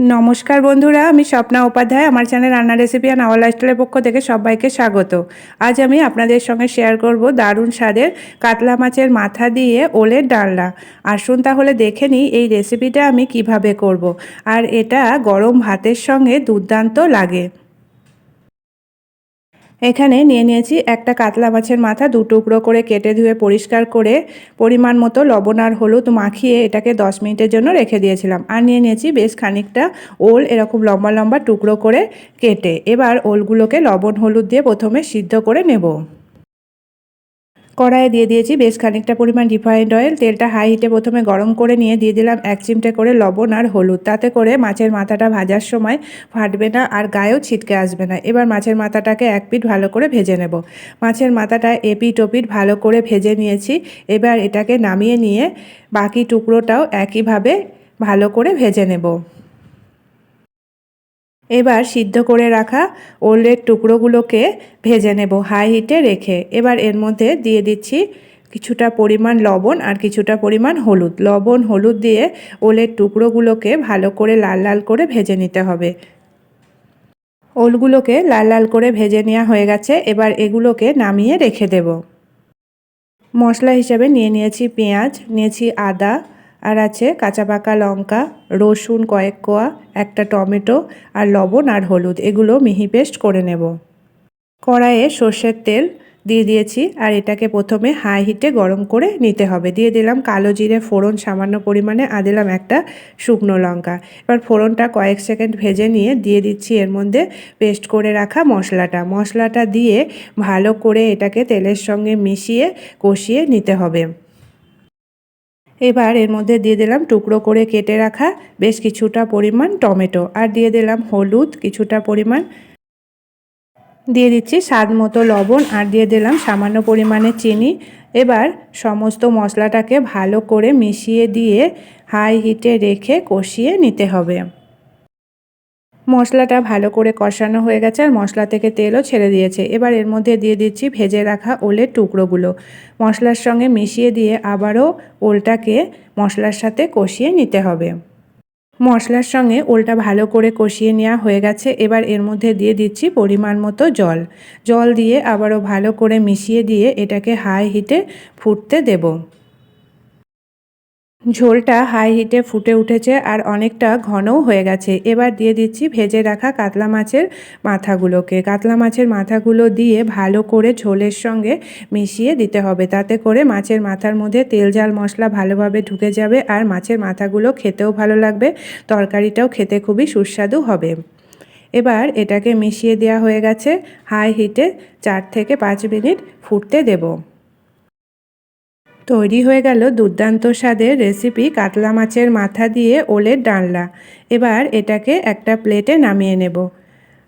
নমস্কার বন্ধুরা, আমি স্বপ্না উপাধ্যায়। আমার চ্যানেল রান্না রেসিপি অ্যান্ড আওয়ার লাইফস্টাইলের পক্ষ থেকে সবাইকে স্বাগত। আজ আমি আপনাদের সঙ্গে শেয়ার করব দারুণ স্বাদের কাতলা মাছের মাথা দিয়ে ওলের ডালনা। আসুন তাহলে দেখে নিই এই রেসিপিটা আমি কীভাবে করব। আর এটা গরম ভাতের সঙ্গে দুর্দান্ত লাগে। এখানে নিয়ে নিয়েছি একটা কাতলা মাছের মাথা, দু টুকরো করে কেটে ধুয়ে পরিষ্কার করে পরিমাণ মতো লবণ আর হলুদ মাখিয়ে এটাকে দশ মিনিটের জন্য রেখে দিয়েছিলাম। আর নিয়ে নিয়েছি বেশ খানিকটা ওল, এরকম লম্বা লম্বা টুকরো করে কেটে। এবার ওলগুলোকে লবণ হলুদ দিয়ে প্রথমে সিদ্ধ করে নেব। কড়াইয়ে দিয়ে দিয়েছি। বেশ খানিকটা পরিমাণ রিফাইন্ড অয়েল। তেলটা হাই হিটে প্রথমে গরম করে নিয়ে দিয়ে দিলাম এক চিমটে করে লবণ আর হলুদ। তাতে করে মাছের মাথাটা ভাজার সময় ফাটবে না আর গায়েও ছিটকে আসবে না। এবার মাছের মাথাটাকে এক পিঠ ভালো করে ভেজে নেব। মাছের মাথাটা এপিট ওপিট ভালো করে ভেজে নিয়েছি। এবার এটাকে নামিয়ে নিয়ে বাকি টুকরোটাও একইভাবে ভালো করে ভেজে নেব। এবার সিদ্ধ করে রাখা ওলের টুকরোগুলোকে ভেজে নেব হাই হিটে রেখে। এবার এর মধ্যে দিয়ে দিচ্ছি কিছুটা পরিমাণ লবণ আর কিছুটা পরিমাণ হলুদ। লবণ, হলুদ দিয়ে ওলের টুকরোগুলোকে ভালো করে লাল লাল করে ভেজে নিতে হবে। ওলগুলোকে লাল লাল করে ভেজে নেওয়া হয়ে গেছে। এবার এগুলোকে নামিয়ে রেখে দেব। মশলা হিসাবে নিয়ে নিয়েছি পেঁয়াজ, নিয়েছি আদা আর আছে কাঁচা পাকা লঙ্কা, রসুন, কয়েক কোয়া, একটা টমেটো আর লবণ আর হলুদ। এগুলো মিহি পেস্ট করে নেব। কড়াইয়ে সর্ষের তেল দিয়ে দিয়েছি আর এটাকে প্রথমে হাই হিটে গরম করে নিতে হবে। দিয়ে দিলাম কালো জিরে, ফোড়ন, সামান্য পরিমাণে আর দিলাম একটা শুকনো লঙ্কা। এবার ফোড়নটা কয়েক সেকেন্ড ভেজে নিয়ে দিয়ে দিচ্ছি এর মধ্যে পেস্ট করে রাখা মশলাটা। মশলাটা দিয়ে ভালো করে এটাকে তেলের সঙ্গে মিশিয়ে কষিয়ে নিতে হবে। এবার এর মধ্যে দিয়ে দিলাম টুকরো করে কেটে রাখা বেশ কিছুটা পরিমাণ টমেটো আর দিয়ে দিলাম হলুদ কিছুটা পরিমাণ। দিয়ে দিচ্ছি স্বাদ মতো লবণ আর দিয়ে দিলাম সামান্য পরিমাণে চিনি। এবার সমস্ত মশলাটাকে ভালো করে মিশিয়ে দিয়ে হাই হিটে রেখে কষিয়ে নিতে হবে। মশলাটা ভালো করে কষানো হয়ে গেছে আর মশলা থেকে তেলও ছেড়ে দিয়েছে। এবার এর মধ্যে দিয়ে দিচ্ছি ভেজে রাখা ওলের টুকরোগুলো। মশলার সঙ্গে মিশিয়ে দিয়ে আবারও ওলটাকে মশলার সাথে কষিয়ে নিতে হবে। মশলার সঙ্গে ওলটা ভালো করে কষিয়ে নেওয়া হয়ে গেছে। এবার এর মধ্যে দিয়ে দিচ্ছি পরিমাণ মতো জল। জল দিয়ে আবারও ভালো করে মিশিয়ে দিয়ে এটাকে হাই হিটে ফুটতে দেবো। ঝোলটা হাই হিটে ফুটে উঠেছে আর অনেকটা ঘনও হয়ে গেছে। এবার দিয়ে দিচ্ছি ভেজে রাখা কাতলা মাছের মাথাগুলোকে। কাতলা মাছের মাথাগুলো দিয়ে ভালো করে ঝোলের সঙ্গে মিশিয়ে দিতে হবে। তাতে করে মাছের মাথার মধ্যে তেল ঝাল মশলা ভালোভাবে ঢুকে যাবে আর মাছের মাথাগুলো খেতেও ভালো লাগবে, তরকারিটাও খেতে খুবই সুস্বাদু হবে। এবার এটাকে মিশিয়ে দেওয়া হয়ে গেছে। হাই হিটে চার থেকে পাঁচ মিনিট ফুটতে দেবো। তৈরি হয়ে গেল দুর্দান্ত স্বাদের রেসিপি কাতলা মাছের মাথা দিয়ে ওলের ডালনা এবার এটাকে একটা প্লেটে নামিয়ে নেব।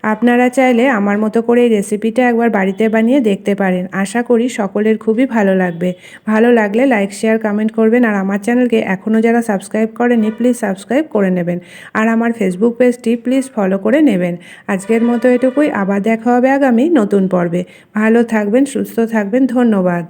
আপনারা চাইলে আমার মতো করে এই রেসিপিটা একবার বাড়িতে বানিয়ে দেখতে পারেন। আশা করি সকলের খুবই ভালো লাগবে। ভালো লাগলে লাইক, শেয়ার, কমেন্ট করবেন আর আমার চ্যানেলকে এখনও যারা সাবস্ক্রাইব করেনি প্লিজ সাবস্ক্রাইব করে নেবেন। আর আমার ফেসবুক পেজটি প্লিজ ফলো করে নেবেন। আজকের মতো এটুকুই। আবার দেখা হবে আগামী নতুন পর্বে। ভালো থাকবেন, সুস্থ থাকবেন। ধন্যবাদ।